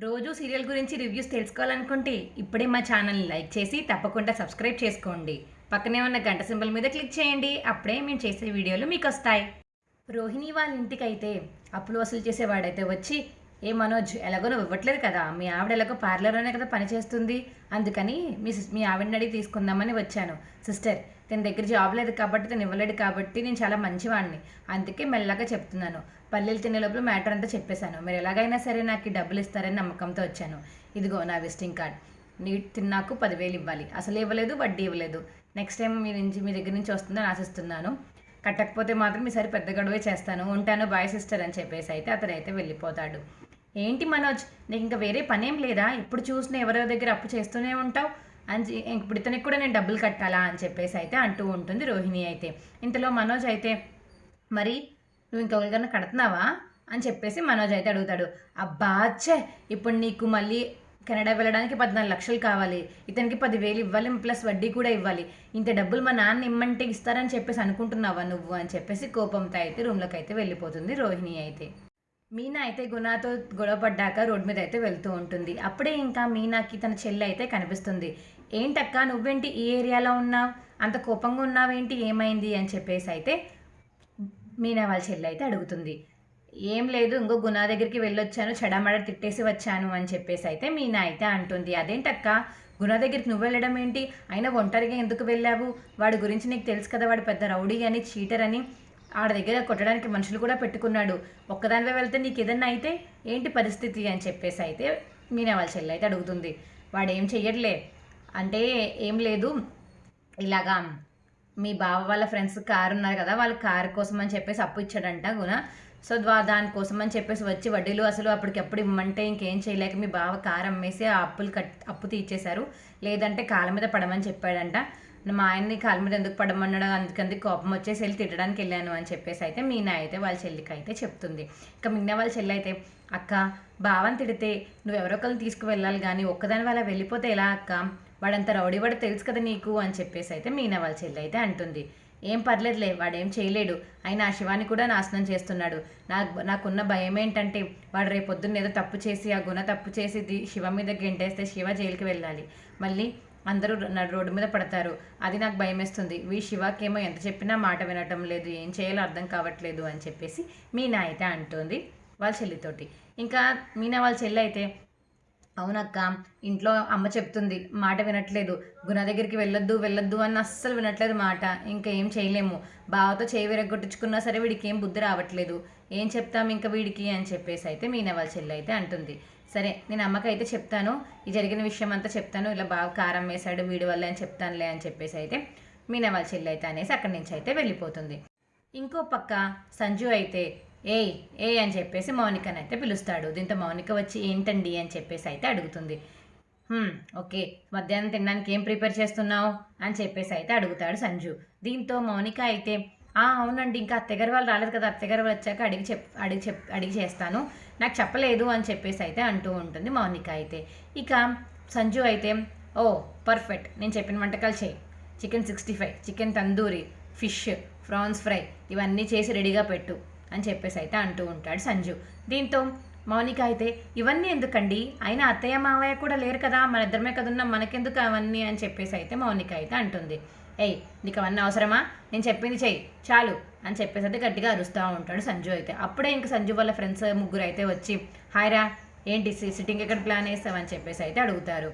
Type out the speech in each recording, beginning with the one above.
రోజు సీరియల్ గురించి రివ్యూస్ తెలుసుకోవాలనుకుంటే ఇప్పుడే మా ఛానల్ని లైక్ చేసి తప్పకుండా సబ్స్క్రైబ్ చేసుకోండి. పక్కనే ఉన్న గంట సింబల్ మీద క్లిక్ చేయండి. అప్పుడే మేము చేసే వీడియోలు మీకు వస్తాయి రోహిణి వాళ్ళ ఇంటికి అయితే అప్పులు వసూలు చేసేవాడైతే వచ్చి ఏ మనోజ్ ఎలాగో నువ్వు ఇవ్వట్లేదు కదా. మీ ఆవిడ ఎలాగో పార్లర్లోనే కదా పనిచేస్తుంది అందుకని మీ సిస్- మీ ఆవిడని అడిగి తీసుకుందామని వచ్చాను. సిస్టర్ తన దగ్గర జాబ్ లేదు కాబట్టి తను ఇవ్వలేడు కాబట్టి నేను చాలా మంచివాడిని అందుకే మెల్లగా చెప్తున్నాను. పల్లెలు తినే లోపల మ్యాటర్ అంతా చెప్పేశాను. మీరు ఎలాగైనా సరే నాకు ఈ డబ్బులు ఇస్తారని నమ్మకంతో వచ్చాను. ఇదిగో నా విజిటింగ్ కార్డ్ నీ తిన్నాకు పదివేలు ఇవ్వాలి. అసలు ఇవ్వలేదు వడ్డీ ఇవ్వలేదు. నెక్స్ట్ టైం మీ నుంచి మీ దగ్గర నుంచి వస్తుందని ఆశిస్తున్నాను. కట్టకపోతే మాత్రం ఈసారి పెద్ద గడువే చేస్తాను. ఉంటాను బాయ్ సిస్టర్ అని చెప్పేసి అయితే అతనైతే వెళ్ళిపోతాడు. ఏంటి మనోజ్? నీకు ఇంకా వేరే పనేం లేదా? ఇప్పుడు చూసిన ఎవరో దగ్గర అప్పు చేస్తూనే ఉంటావు. అని ఇప్పుడు ఇతనికి కూడా నేను డబ్బులు కట్టాలా అని చెప్పేసి అయితే అంటూ ఉంటుంది రోహిణి అయితే. ఇంతలో మనోజ్ అయితే మరి నువ్వు ఇంకొకరికన్నా కడుతున్నావా? అని చెప్పేసి మనోజ్ అయితే అడుగుతాడు. అబ్బా ఛే! ఇప్పుడు నీకు మళ్ళీ కెనడా వెళ్ళడానికి పద్నాలుగు లక్షలు కావాలి. ఇతనికి పదివేలు ఇవ్వాలి ప్లస్ వడ్డీ కూడా ఇవ్వాలి. ఇంత డబ్బులు మా నాన్న ఇమ్మంటే ఇస్తారని చెప్పేసి అనుకుంటున్నావా నువ్వు? అని చెప్పేసి కోపంతో అయితే రూమ్లోకి అయితే వెళ్ళిపోతుంది రోహిణి అయితే. మీనా అయితే గుణాతో గొడవ పడ్డాక రోడ్ మీద అయితే వెళ్తూ ఉంటుంది. అప్పుడే ఇంకా మీనాకి తన చెల్లి అయితే కనిపిస్తుంది. ఏంటక్క నువ్వేంటి ఈ ఏరియాలో ఉన్నావు? అంత కోపంగా ఉన్నావేంటి? ఏమైంది? అని చెప్పేసి అయితే మీనా వాళ్ళ చెల్లి అయితే అడుగుతుంది. ఏం లేదు ఇంకో గుణా దగ్గరికి వెళ్ళొచ్చాను చెడమడ తిట్టేసి వచ్చాను అని చెప్పేసి అయితే మీనా అయితే అంటుంది. అదేంటక్క? గుణ దగ్గరికి నువ్వు వెళ్ళడం ఏంటి? అయినా ఒంటరిగా ఎందుకు వెళ్ళావు? వాడి గురించి నీకు తెలుసు కదా వాడు పెద్ద రౌడీ అని చీటర్ అని. ఆడ దగ్గర కొట్టడానికి మనుషులు కూడా పెట్టుకున్నాడు. ఒక్కదానివే వెళ్తే నీకు ఏదన్నా అయితే ఏంటి పరిస్థితి? అని చెప్పేసి అయితే మీనా వాళ్ళ చెల్లి అయితే అడుగుతుంది. వాడు ఏం చెయ్యట్లే. అంటే ఏం లేదు. ఇలాగా మీ బావ వాళ్ళ ఫ్రెండ్స్ కారు ఉన్నారు కదా వాళ్ళ కారు కోసం అని చెప్పేసి అప్పు ఇచ్చాడంట గుణ. సో ద్వా- దానికోసం అని చెప్పేసి వచ్చి వడ్డీలు అసలు అప్పటికప్పుడు ఇమ్మంటే ఇంకేం చేయలేక మీ బావ కారు అమ్మేసి ఆ అప్పులు కట్ అప్పు తీర్చేశారు. లేదంటే కాళ్ళ మీద పడమని చెప్పాడంట. మా ఆయన్ని కాళ్ళ మీద ఎందుకు పడమన్నాడు? అందుకందుకు కోపం వచ్చేసి వెళ్ళి తిట్టడానికి వెళ్ళాను అని చెప్పేసి అయితే మీనా అయితే వాళ్ళ చెల్లికి అయితే చెప్తుంది. ఇక మిగతా వాళ్ళ చెల్లి అయితే అక్క బావని తిడితే నువ్వు ఎవరో ఒకరిని తీసుకువెళ్ళాలి కానీ ఒక్కదాని వాళ్ళ వెళ్ళిపోతే ఎలా అక్క? వాడంత రౌడీ వాడు తెలుసు కదా నీకు అని చెప్పేసి అయితే మీనా వాళ్ళ చెల్లి అయితే అంటుంది. ఏం పర్లేదులే వాడేం చేయలేడు. అయినా ఆ శివాని కూడా నాశనం చేస్తున్నాడు. నాకు నాకున్న భయం ఏంటంటే వాడు రేపు పొద్దున్న ఏదో తప్పు చేసి ఆ గుణ తప్పు చేసి శివ మీద గెంటేస్తే శివ జైలుకి వెళ్ళాలి. మళ్ళీ అందరూ రోడ్డు మీద పడతారు. అది నాకు భయం వేస్తుంది వీ శివకేమో ఎంత చెప్పినా మాట వినటం లేదు. ఏం చేయాలో అర్థం కావట్లేదు అని చెప్పేసి మీనా అయితే అంటుంది వాళ్ళ చెల్లితోటి. ఇంకా మీనా వాళ్ళ చెల్లి అయితే అవునక్క ఇంట్లో అమ్మ చెప్తుంది మాట వినట్లేదు. గుణ దగ్గరికి వెళ్ళొద్దు వెళ్ళొద్దు అని అస్సలు వినట్లేదు మాట. ఇంకా ఏం చేయలేము. బావతో చేయి విరగొట్టించుకున్నా సరే వీడికి ఏం బుద్ధి రావట్లేదు. ఏం చెప్తాం ఇంకా వీడికి అని చెప్పేసి అయితే మీనా వాళ్ళ చెల్లి అయితే అంటుంది. సరే నేను అమ్మకి అయితే చెప్తాను. ఈ జరిగిన విషయం అంతా చెప్తాను. ఇలా బాగా కారం వేశాడు వీడి వల్ల అని చెప్తానులే అని చెప్పేసి అయితే మీనా వాళ్ళ చెల్లి అయితే అనేసి అక్కడి నుంచి అయితే వెళ్ళిపోతుంది. ఇంకో పక్క సంజు అయితే ఏయ్ ఏ అని చెప్పేసి మౌనికని అయితే పిలుస్తాడు. దీంతో మౌనిక వచ్చి ఏంటండి? అని చెప్పేసి అయితే అడుగుతుంది. ఓకే. మధ్యాహ్నం తినడానికి ఏం ప్రిపేర్ చేస్తున్నావు? అని చెప్పేసి అయితే అడుగుతాడు సంజు. దీంతో మౌనిక అయితే ఆ అవునండి. ఇంకా అత్తగారు వాళ్ళు రాలేదు కదా. అత్తగారు వాళ్ళు వచ్చాక అడిగి చెప్ అడిగి చెప్ అడిగి చేస్తాను. నాకు చెప్పలేదు అని చెప్పేసి అయితే అంటూ ఉంటుంది మౌనిక అయితే. ఇక సంజు అయితే ఓ పర్ఫెక్ట్. నేను చెప్పిన వంటకాలు చేయి. Chicken sixty five chicken tandoori fish prawns fry ఇవన్నీ చేసి రెడీగా పెట్టు. అని చెప్పేసి అయితే అంటూ ఉంటాడు సంజు. దీంతో మౌనిక అయితే ఇవన్నీ ఎందుకండి? అయినా అత్తయ్య మావయ్య కూడా లేరు కదా మన ఇద్దరమే కదా ఉన్నాం మనకెందుకు అవన్నీ? అని చెప్పేసి అయితే మౌనిక అయితే అంటుంది. ఏయ్ నీకు అవన్నీ అవసరమా? నేను చెప్పింది చెయ్యి చాలు. అని చెప్పేసి అయితే గట్టిగా అరుస్తూ ఉంటాడు సంజు అయితే. అప్పుడే ఇంక సంజు వాళ్ళ ఫ్రెండ్స్ ముగ్గురు అయితే వచ్చి హాయ్రా ఏంటి సిట్టింగ్ ఎక్కడ ప్లాన్ వేస్తావని చెప్పేసి అయితే అడుగుతారు.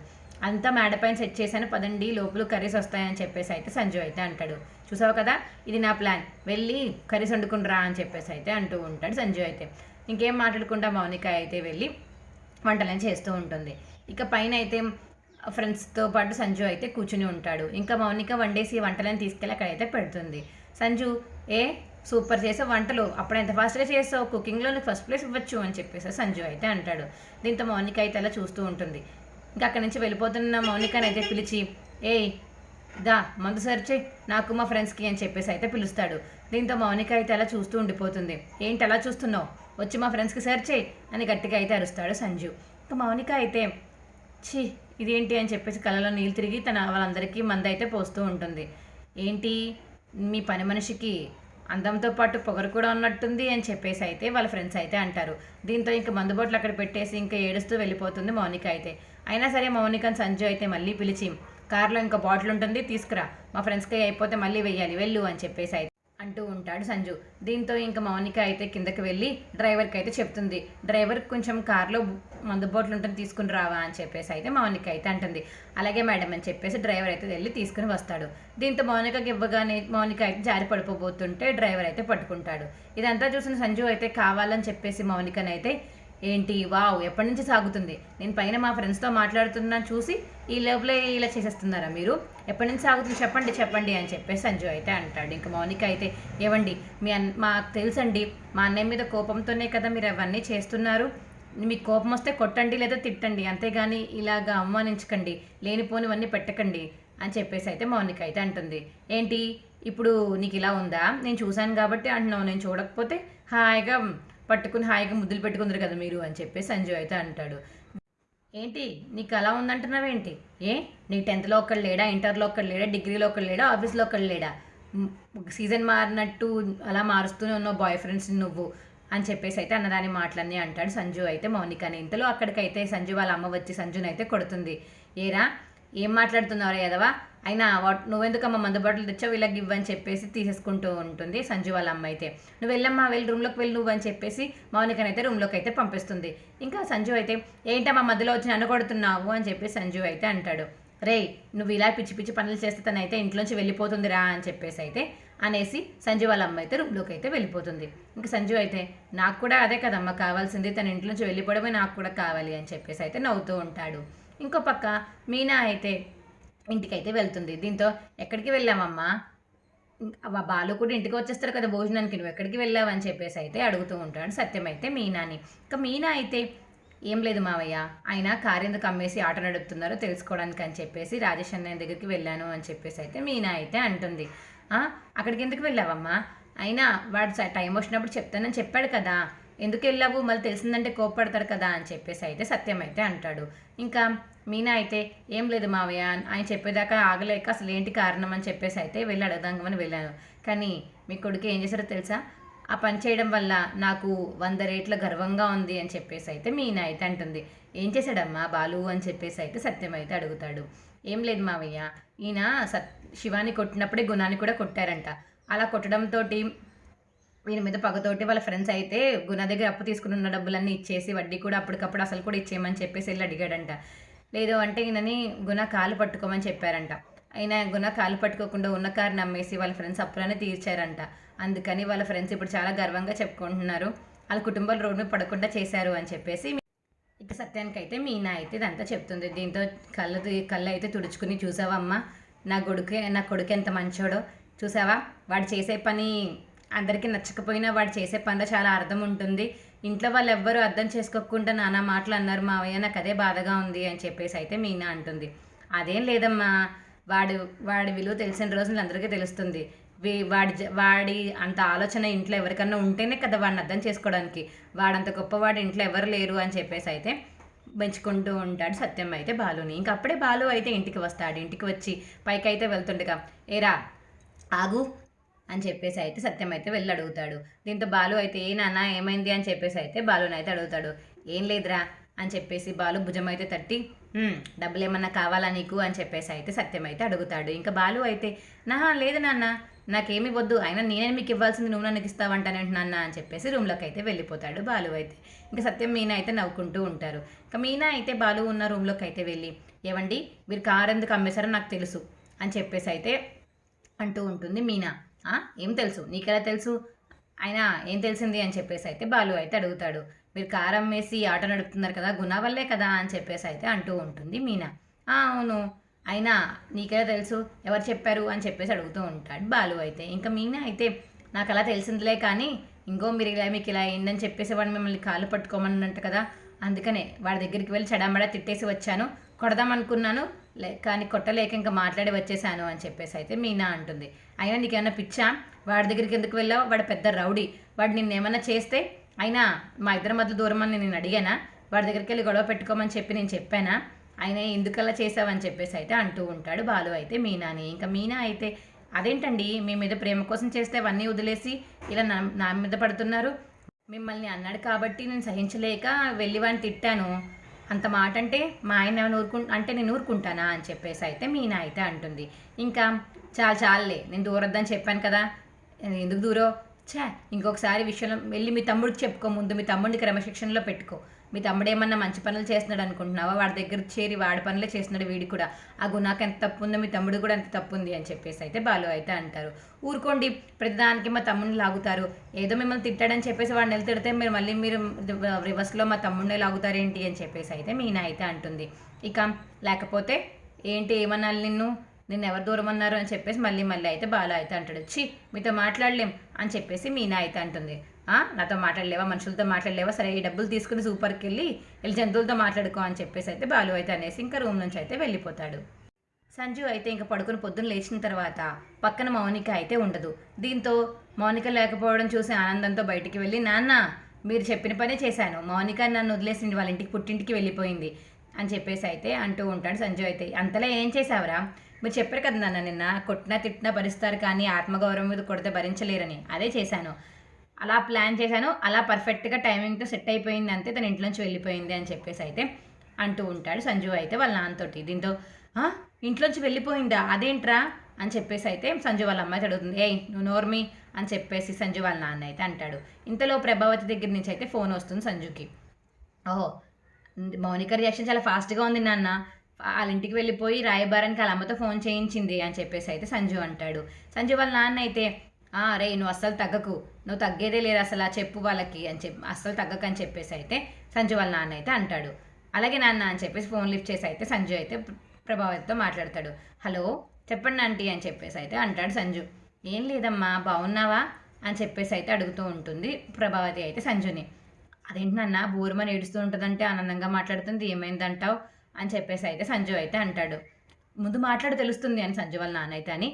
అంతా మేడ పైన సెట్ చేశాను. పదండి లోపల కర్రీస్ వస్తాయని చెప్పేసి అయితే సంజు అయితే అంటాడు. చూసావు కదా? ఇది నా ప్లాన్. వెళ్ళి కర్రీస్ వండుకుంటురా అని చెప్పేసి అయితే అంటూ ఉంటాడు సంజు అయితే. ఇంకేం మాట్లాడకుండా మౌనిక అయితే వెళ్ళి వంటలను చేస్తూ ఉంటుంది. ఇక పైన అయితే ఫ్రెండ్స్తో పాటు సంజు అయితే కూర్చుని ఉంటాడు. ఇంకా మౌనిక వండేసి వంటలను తీసుకెళ్ళి అక్కడైతే పెడుతుంది. సంజు ఏ? సూపర్ చేసే వంటలు. అప్పుడు ఎంత ఫాస్ట్గా చేసావు? కుకింగ్లో నీకు ఫస్ట్ ప్లేస్ ఇవ్వచ్చు అని చెప్పేసి సంజు అయితే అంటాడు. దీంతో మౌనిక అయితే అలా చూస్తూ ఉంటుంది. ఇంకా అక్కడి నుంచి వెళ్ళిపోతున్న మౌనికని అయితే పిలిచి ఏయ్ దా మందు సరిచే చేయి నాకు మా ఫ్రెండ్స్కి అని చెప్పేసి అయితే పిలుస్తాడు. దీంతో మౌనిక అయితే అలా చూస్తూ ఉండిపోతుంది. ఏంటి అలా చూస్తున్నావు? వచ్చి మా ఫ్రెండ్స్కి సరిచే చేయి అని గట్టిగా అయితే అరుస్తాడు సంజు. ఇంకా మౌనిక అయితే ఛీ ఇదేంటి అని చెప్పేసి కళ్ళలో నీళ్ళు తిరిగి తన వాళ్ళందరికీ మంద అయితే పోస్తూ ఉంటుంది. ఏంటి? మీ పని మనిషికి అందంతో పాటు పొగరు కూడా ఉన్నట్టుంది అని చెప్పేసి అయితే వాళ్ళ ఫ్రెండ్స్ అయితే అంటారు. దీంతో ఇంకా మందుబాట్లు అక్కడ పెట్టేసి ఇంకా ఏడుస్తూ వెళ్ళిపోతుంది మౌనిక అయితే. అయినా సరే మౌనికని సంజయ్ అయితే మళ్ళీ పిలిచి కార్లో ఇంకా బాటిల్ ఉంటుంది తీసుకురా. మా ఫ్రెండ్స్కి అయిపోతే మళ్ళీ వెయ్యాలి వెళ్ళు అని చెప్పేసి అయితే అంటూ ఉంటాడు సంజు. దీంతో ఇంకా మౌనిక అయితే కిందకి వెళ్ళి డ్రైవర్కి అయితే చెప్తుంది. డ్రైవర్ కొంచెం కార్లో మందు బాటిల్ ఉంటుంది తీసుకుని రావా అని చెప్పేసి అయితే మౌనిక అయితే అంటుంది. అలాగే మేడం అని చెప్పేసి డ్రైవర్ అయితే వెళ్ళి తీసుకుని వస్తాడు. దీంతో మౌనికకి ఇవ్వగానే మౌనిక అయితే జారి పడిపోబోతుంటే డ్రైవర్ అయితే పట్టుకుంటాడు. ఇదంతా చూసిన సంజు అయితే కావాలని చెప్పేసి మౌనికనైతే ఏంటి? వావ్ ఎప్పటి నుంచి సాగుతుంది? నేను పైన మా ఫ్రెండ్స్తో మాట్లాడుతున్నా చూసి ఈ లోపలే ఇలా చేసేస్తున్నారా మీరు? ఎప్పటి నుంచి సాగుతుంది? చెప్పండి చెప్పండి అని చెప్పేసి సంజు అయితే అంటాడు. ఇంకా మౌనిక అయితే ఏవండి మీ అన్ మాకు తెలుసండి మా అన్నయ్య మీద కోపంతోనే కదా మీరు అవన్నీ చేస్తున్నారు. మీకు కోపం వస్తే కొట్టండి లేదా తిట్టండి. అంతేగాని ఇలాగా అవమానించకండి లేనిపోనివన్నీ పెట్టకండి అని చెప్పేసి అయితే మౌనిక అయితే అంటుంది. ఏంటి? ఇప్పుడు నీకు ఇలా ఉందా? నేను చూశాను కాబట్టి అంటున్నావు. నేను చూడకపోతే హాయిగా పట్టుకుని హాయిగా ముద్దులు పెట్టుకుందరు కదా మీరు అని చెప్పేసి సంజు అయితే అంటాడు. ఏంటి నీకు అలా ఉందంటున్నావేంటి? ఏ? నీకు టెన్త్లో ఒకళ్ళు లేడా? ఇంటర్లో ఒక్కడు లేడా? డిగ్రీలో ఒకడు లేడా? ఆఫీస్లో ఒకడు లేడా? సీజన్ మారినట్టు అలా మారుస్తూనే ఉన్నావు బాయ్ ఫ్రెండ్స్ నువ్వు అని చెప్పేసి అయితే అన్నదాని మాటలన్నీ అంటాడు సంజు అయితే మౌనికని ఇంతలో అక్కడికైతే సంజు వాళ్ళ అమ్మ వచ్చి సంజుని అయితే కొడుతుంది. ఏరా? ఏం మాట్లాడుతున్నారా ఎదవా అయినా వాట్ నువ్వెందుకమ్మా మందు తెచ్చావు వీళ్ళకి ఇవ్వని చెప్పేసి తీసేసుకుంటూ ఉంటుంది సంజు వాళ్ళ అమ్మ అయితే. నువ్వు వెళ్ళమ్మా వెళ్ళి రూమ్లోకి వెళ్ళి నువ్వు అని చెప్పేసి మౌనికని అయితే రూమ్లోకి అయితే పంపిస్తుంది. ఇంకా సంజు అయితే ఏంటమ్మా మధ్యలో వచ్చి నన్ను కొడుతున్నావు? అని చెప్పి సంజు అయితే అంటాడు. రే నువ్వు ఇలా పిచ్చి పిచ్చి పనులు చేస్తే తనైతే ఇంట్లోంచి వెళ్ళిపోతుందిరా అని చెప్పేసి అయితే అనేసి సంజు వాళ్ళ అమ్మ అయితే రూమ్లోకి అయితే వెళ్ళిపోతుంది. ఇంకా సంజు అయితే నాకు కూడా అదే కదమ్మా కావాల్సింది తన ఇంట్లోంచి వెళ్ళిపోవడమే నాకు కూడా కావాలి అని చెప్పేసి అయితే నవ్వుతూ ఉంటాడు. ఇంకో పక్క మీనా అయితే ఇంటికైతే వెళ్తుంది. దీంతో ఎక్కడికి వెళ్ళామమ్మా? బాలు కూడా ఇంటికి వచ్చేస్తారు కదా భోజనానికి. నువ్వు ఎక్కడికి వెళ్ళావు అని చెప్పేసి అయితే అడుగుతూ ఉంటాడు సత్యం అయితే మీనాని. ఇంకా మీనా అయితే ఏం లేదు మావయ్య. ఆయన కారు ఎందుకు అమ్మేసి ఆట నడుపుతున్నారో తెలుసుకోవడానికి అని చెప్పేసి రాజేష్ అన్నయ్య దగ్గరికి వెళ్ళాను అని చెప్పేసి అయితే మీనా అయితే అంటుంది. అక్కడికి ఎందుకు వెళ్ళావమ్మా? అయినా వాడు టైం వచ్చినప్పుడు చెప్తానని చెప్పాడు కదా. ఎందుకు వెళ్ళావు? మళ్ళీ తెలిసిందంటే కోప్పడతాడు కదా అని చెప్పేసి అయితే సత్యం అయితే అంటాడు. ఇంకా మీనా అయితే ఏం లేదు మావయ్య ఆయన చెప్పేదాకా ఆగలేక అసలు ఏంటి కారణం? అని చెప్పేసి అయితే వెళ్ళి అడగదామని వెళ్ళాను. కానీ మీ కొడుకు ఏం చేశారో తెలుసా? ఆ పని చేయడం వల్ల నాకు వంద రేట్ల గర్వంగా ఉంది అని చెప్పేసి అయితే మీనా అయితే అంటుంది. ఏం చేశాడమ్మా బాలు? అని చెప్పేసి అయితే సత్యం అయితే అడుగుతాడు. ఏం లేదు మావయ్య ఈయన సత్ శివాని కొట్టినప్పుడే గుణాన్ని కూడా కొట్టారంట. అలా కొట్టడంతో వీరి మీద పగతోటి వాళ్ళ ఫ్రెండ్స్ అయితే గుణ దగ్గర అప్పు తీసుకుని ఉన్న డబ్బులన్నీ ఇచ్చేసి వడ్డీ కూడా అప్పటికప్పుడు అసలు కూడా ఇచ్చేయమని చెప్పేసి వెళ్ళి అడిగాడంట. లేదు అంటే ఈయనని గుణ కాలు పట్టుకోమని చెప్పారంట. అయినా గుణ కాలు పట్టుకోకుండా ఉన్న కారు నమ్మేసి వాళ్ళ ఫ్రెండ్స్ అప్పులనే తీర్చారంట. అందుకని వాళ్ళ ఫ్రెండ్స్ ఇప్పుడు చాలా గర్వంగా చెప్పుకుంటున్నారు. వాళ్ళ కుటుంబాలు రోడ్డు పడకుండా చేశారు అని చెప్పేసి ఇక సత్యానికి అయితే మీనా అయితే ఇదంతా చెప్తుంది. దీంతో కళ్ళు కళ్ళు అయితే తుడుచుకుని చూసావా అమ్మ? నా కొడుకు నా కొడుకు ఎంత మంచోడో. చూసావా? వాడు చేసే పని అందరికీ నచ్చకపోయినా వాడు చేసే పనిలో చాలా అర్థం ఉంటుంది. ఇంట్లో వాళ్ళు ఎవ్వరూ అర్థం చేసుకోకుండా నానా మాటలు అన్నారు మావయ్య నాకు అదే బాధగా ఉంది అని చెప్పేసి అయితే మీనా అంటుంది. అదేం లేదమ్మా వాడు వాడి విలువ తెలిసిన రోజులు అందరికీ తెలుస్తుంది. వాడి జ- వాడి అంత ఆలోచన ఇంట్లో ఎవరికన్నా ఉంటేనే కదా వాడిని అర్థం చేసుకోవడానికి. వాడంత గొప్పవాడు ఇంట్లో ఎవరు లేరు అని చెప్పేసి అయితే పెంచుకుంటూ ఉంటాడు సత్యం అయితే బాలుని. ఇంక అప్పుడే బాలు అయితే ఇంటికి వస్తాడు. ఇంటికి వచ్చి పైకి అయితే వెళ్తుండగా ఏరా ఆగు అని చెప్పేసి అయితే సత్యం అయితే వెళ్ళి అడుగుతాడు. దీంతో బాలు అయితే ఏ నాన్న ఏమైంది? అని చెప్పేసి అయితే బాలుని అయితే అడుగుతాడు. ఏం లేదురా అని చెప్పేసి బాలు భుజం అయితే తట్టి డబ్బులు ఏమన్నా కావాలా నీకు? అని చెప్పేసి అయితే సత్యం అయితే అడుగుతాడు. ఇంకా బాలు అయితే నాహా లేదు నాన్న నాకేమి వద్దు. అయినా నేనే మీకు ఇవ్వాల్సింది నువ్వు నన్ను ఇస్తావంటానంటే నాన్న అని చెప్పేసి రూమ్లోకి అయితే వెళ్ళిపోతాడు బాలు అయితే. ఇంకా సత్యం మీనా అయితే నవ్వుకుంటూ ఉంటారు. ఇంకా మీనా అయితే బాలు ఉన్న రూమ్లోకి అయితే వెళ్ళి ఏవండి మీరు కారు ఎందుకు అమ్మేశారో నాకు తెలుసు అని చెప్పేసి అయితే అంటూ ఉంటుంది మీనా. ఏం తెలుసు? నీకెలా తెలుసు? అయినా ఏం తెలిసింది అని చెప్పేసి అయితే బాలు అయితే అడుగుతాడు. మీరు కారం అమ్మేసి ఆట నడుపుతున్నారు కదా గుణ వల్లే కదా అని చెప్పేసి అయితే అంటూ ఉంటుంది మీనా. అవును. అయినా నీకెలా తెలుసు? ఎవరు చెప్పారు? అని చెప్పేసి అడుగుతూ ఉంటాడు బాలు అయితే. ఇంకా మీనా అయితే నాకు అలా తెలిసిందిలే కానీ ఇంకో మీరు ఇలా మీకు ఇలా అయిందని చెప్పేసి వాడు మిమ్మల్ని కాలు పట్టుకోమన్నట్టు కదా. అందుకనే వాడి దగ్గరికి వెళ్ళి చెడమడ తిట్టేసి వచ్చాను. కొడదాం అనుకున్నాను. లే కానీ కొట్టలేక ఇంకా మాట్లాడి వచ్చేసాను అని చెప్పేసి అయితే మీనా అంటుంది. అయినా నీకేమైనా పిచ్చా? వాడి దగ్గరికి ఎందుకు వెళ్ళావు? వాడు పెద్ద రౌడీ. వాడు నిన్ను ఏమైనా చేస్తే? అయినా మా ఇద్దరి మధ్య దూరం అని నేను అడిగానా? వాడి దగ్గరికి వెళ్ళి గొడవ పెట్టుకోమని చెప్పి నేను చెప్పానా? ఆయన ఎందుకలా చేసావని చెప్పేసి అయితే అంటూ ఉంటాడు బాలు అయితే మీనాని. ఇంకా మీనా అయితే అదేంటండి? మీ మీద ప్రేమ కోసం చేస్తే అవన్నీ వదిలేసి ఇలా నా నా మీద పడుతున్నారు. మిమ్మల్ని అన్నాడు కాబట్టి నేను సహించలేక వెళ్ళి వాడిని తిట్టాను. అంత మాట అంటే మా ఆయన ఊరుకు అంటే నేను ఊరుకుంటానా అని చెప్పేసి అయితే మీనా అయితే అంటుంది. ఇంకా చాలా చాలులే నేను దూరొద్దని చెప్పాను కదా. ఎందుకు దూరో? ఛా ఇంకొకసారి విషయంలో వెళ్ళి మీ తమ్ముడికి చెప్పుకో ముందు మీ తమ్ముడిని క్రమశిక్షణలో పెట్టుకో. మీ తమ్ముడు ఏమన్నా మంచి పనులు చేస్తున్నాడు అనుకుంటున్నావా? వాడి దగ్గర చేరి వాడి పనులే చేస్తున్నాడు వీడి కూడా. ఆ నాకు ఎంత తప్పు ఉందో మీ తమ్ముడు కూడా ఎంత తప్పు ఉంది అని చెప్పేసి అయితే బాలు అయితే అంటారు. ఊరుకోండి ప్రతిదానికి మా తమ్ముడిని లాగుతారు. ఏదో మిమ్మల్ని తిట్టాడని చెప్పేసి వాడిని వెళ్ళి తిడితే మీరు మళ్ళీ మీరు రివర్స్లో మా తమ్ముడిని లాగుతారేంటి అని చెప్పేసి అయితే మీనా అయితే అంటుంది. ఇక లేకపోతే ఏంటి ఏమనాలి నిన్ను? నిన్న ఎవరు దూరం అన్నారు అని చెప్పేసి మళ్ళీ మళ్ళీ అయితే బాలు అయితే అంటాడు ఛీ మీతో మాట్లాడలేం అని చెప్పేసి మీనా అయితే అంటుంది. నాతో మాట్లాడలేవా? మనుషులతో మాట్లాడలేవా? సరే ఈ డబ్బులు తీసుకుని సూపర్కి వెళ్ళి వెళ్ళి జంతువులతో మాట్లాడుకో అని చెప్పేసి అయితే బాలు అయితే అనేసి ఇంకా రూమ్ నుంచి అయితే వెళ్ళిపోతాడు. సంజు అయితే ఇంకా పడుకుని పొద్దున్న లేచిన తర్వాత పక్కన మౌనిక అయితే ఉండదు. దీంతో మౌనిక లేకపోవడం చూసి ఆనందంతో బయటికి వెళ్ళి నాన్న మీరు చెప్పిన పనే చేశాను. మౌనిక నన్ను వదిలేసింది వాళ్ళ ఇంటికి పుట్టింటికి వెళ్ళిపోయింది అని చెప్పేసి అయితే అంటూ ఉంటాడు సంజు అయితే. అంతలా ఏం చేసావురా మీరు చెప్పారు కదా నాన్న నిన్న కొట్టినా తిట్టినా భరిస్తారు కానీ ఆత్మగౌరవం మీద కొడితే భరించలేరని. అదే చేశాను. అలా ప్లాన్ చేశాను. అలా పర్ఫెక్ట్గా టైమింగ్తో సెట్ అయిపోయింది అంతే తన ఇంట్లోంచి వెళ్ళిపోయింది అని చెప్పేసి అయితే అంటూ ఉంటాడు సంజు అయితే వాళ్ళ నాన్నతోటి. దీంతో ఇంట్లోంచి వెళ్ళిపోయిందా? అదేంట్రా? అని చెప్పేసి అయితే సంజు వాళ్ళ అమ్మాయి అడుగుతుంది. ఏయ్ నువ్వు నోర్మి? అని చెప్పేసి సంజు వాళ్ళ నాన్న అయితే అంటాడు. ఇంతలో ప్రభావతి దగ్గర నుంచి అయితే ఫోన్ వస్తుంది సంజుకి. ఓహో మౌనిక రియాక్షన్ చాలా ఫాస్ట్గా ఉంది నాన్న. వాళ్ళ ఇంటికి వెళ్ళిపోయి రాయబారానికి వాళ్ళ అమ్మతో ఫోన్ చేయించింది అని చెప్పేసి అయితే సంజు అంటాడు. సంజు వాళ్ళ నాన్న అయితే "ఆ, రే నువ్వు అస్సలు తగ్గకు. నువ్వు తగ్గేదే లేదు అసలు చెప్పు వాళ్ళకి అని చెప్పి అస్సలు తగ్గకు అని చెప్పేసి అయితే సంజు వాళ్ళ నాన్న అయితే అంటాడు. అలాగే నాన్న అని చెప్పేసి ఫోన్ లిఫ్ట్ చేసి అయితే సంజు అయితే ప్రభావితితో ప్రభావతితో మాట్లాడతాడు. హలో చెప్పండి ఆంటీ అని చెప్పేసి అయితే అంటాడు సంజు. ఏం లేదమ్మా బాగున్నావా అని చెప్పేసి అయితే అడుగుతూ ఉంటుంది ప్రభావతి అయితే సంజుని. అదేంటి నాన్న బోరుమని ఏడుస్తూ ఉంటుందంటే ఆనందంగా మాట్లాడుతుంది ఏమైందంటావు? అని చెప్పేసి అయితే సంజు అయితే అంటాడు. ముందు మాట్లాడు తెలుస్తుంది అని సంజు వాళ్ళ నాన్న అయితే అని.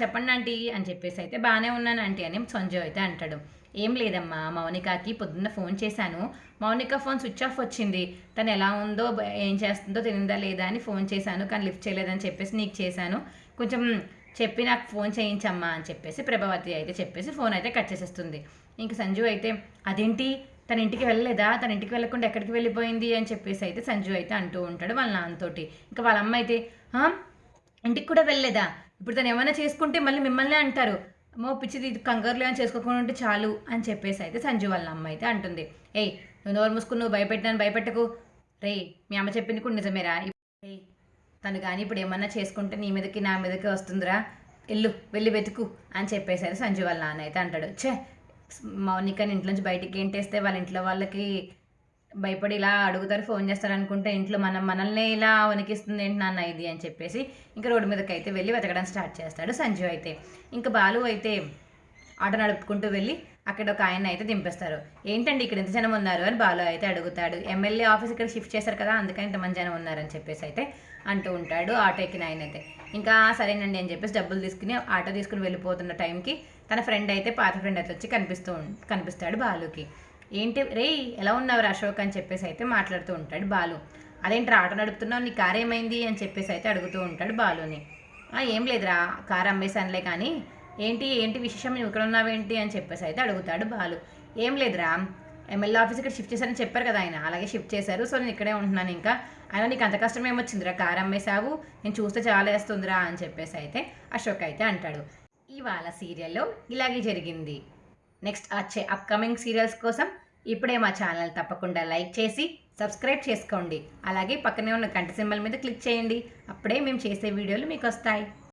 చెప్పండి ఆంటీ అని చెప్పేసి అయితే బాగానే ఉన్నాను ఆంటీ అని సంజు అయితే అంటాడు. ఏం లేదమ్మా మౌనికకి పొద్దున్న ఫోన్ చేశాను. మౌనిక ఫోన్ స్విచ్ ఆఫ్ వచ్చింది. తను ఎలా ఉందో ఏం చేస్తుందో తినిందా లేదా అని ఫోన్ చేశాను. కానీ లిఫ్ట్ చేయలేదని చెప్పేసి నీకు చేశాను. కొంచెం చెప్పి నాకు ఫోన్ చేయించమ్మా అని చెప్పేసి ప్రభావతి అయితే చెప్పేసి ఫోన్ అయితే కట్ చేసేస్తుంది. ఇంక సంజు అయితే అదేంటి? తన ఇంటికి వెళ్ళలేదా? తన ఇంటికి వెళ్ళకుండా ఎక్కడికి వెళ్ళిపోయింది? అని చెప్పేసి అయితే సంజు అయితే అంటూ ఉంటాడు వాళ్ళ నాన్నతోటి. ఇంకా వాళ్ళ అమ్మ అయితే ఇంటికి కూడా వెళ్ళలేదా? ఇప్పుడు తను ఏమైనా చేసుకుంటే మళ్ళీ మిమ్మల్ని అంటారు. అమ్మో పిచ్చిది ఇది కంగారులో అని చేసుకోకుండా ఉంటే చాలు. అని చెప్పేసి అయితే సంజు వాళ్ళ అమ్మ అయితే అంటుంది. ఏయ్ నువ్వు నోరు మూసుకుని నువ్వు భయపెట్టాను భయపెట్టకు. రే మీ అమ్మ చెప్పింది కూడా నిజమేరా? తను కానీ ఇప్పుడు ఏమన్నా చేసుకుంటే నీ మీదకి నా మీదకి వస్తుందిరా. వెళ్ళు వెళ్ళి వెతుకు. అని చెప్పేసారు సంజు వాళ్ళ నాన్న అయితే అంటాడు. ఛే మౌనికని ఇంట్లోంచి బయటికి ఏంటేస్తే వాళ్ళ ఇంట్లో వాళ్ళకి భయపడి ఇలా అడుగుతారు ఫోన్ చేస్తారు అనుకుంటే ఇంట్లో మనం మనల్ని ఇలా వణికిస్తుంది ఏంటి నాన్న ఇది అని చెప్పేసి ఇంకా రోడ్డు మీదకి అయితే వెళ్ళి వెతకడం స్టార్ట్ చేస్తాడు సంజీవ్ అయితే. ఇంకా బాలు అయితే ఆట నడుపుకుంటూ వెళ్ళి అక్కడ ఒక ఆయన అయితే దింపేస్తారు. ఏంటండి ఇక్కడ ఎంత జనం ఉన్నారు? అని బాలు అయితే అడుగుతాడు. ఎమ్మెల్యే ఆఫీస్ ఇక్కడ షిఫ్ట్ చేశారు కదా అందుకని ఇంతమంది జనం ఉన్నారని చెప్పేసి అయితే అంటూ ఉంటాడు ఆటో ఎక్కిన ఆయన అయితే. ఇంకా సరేనండి అని చెప్పేసి డబ్బులు తీసుకుని ఆటో తీసుకుని వెళ్ళిపోతున్న టైంకి తన ఫ్రెండ్ అయితే పాత ఫ్రెండ్ అయితే వచ్చి కనిపిస్తూ కనిపిస్తాడు బాలుకి. ఏంటి రే ఎలా ఉన్నావు అశోక్? అని చెప్పేసి అయితే మాట్లాడుతూ ఉంటాడు బాలు. అదేంటి ఆటో నడుపుతున్నావు నీ కార్ ఏమైంది? అని చెప్పేసి అయితే అడుగుతూ ఉంటాడు బాలుని. ఏం లేదురా కార్ అమ్మేశానులే కానీ ఏంటి ఏంటి విశేషం? నువ్వు ఇక్కడ ఉన్నావేంటి అని చెప్పేసి అయితే అడుగుతాడు బాలు. ఏం లేదురా ఎమ్మెల్యే ఆఫీస్ ఇక్కడ షిఫ్ట్ చేశారని చెప్పారు కదా ఆయన. అలాగే షిఫ్ట్ చేశారు సో నేను ఇక్కడే ఉంటున్నాను ఇంకా. ఆయన నీకు అంత కష్టం ఏమొచ్చిందిరా కార్ అమ్మేశావు నేను చూస్తే చాలా వేస్తుందిరా అని చెప్పేసి అయితే అశోక్ అయితే అంటాడు. ఇవాళ సీరియల్లో ఇలాగే జరిగింది. నెక్స్ట్ వచ్చే అప్కమింగ్ సీరియల్స్ కోసం ఇప్పుడే మా ఛానల్ తప్పకుండా లైక్ చేసి సబ్స్క్రైబ్ చేసుకోండి. అలాగే పక్కనే ఉన్న గంట సింబల్ మీద క్లిక్ చేయండి. అప్పుడే మేము చేసే వీడియోలు మీకు వస్తాయి.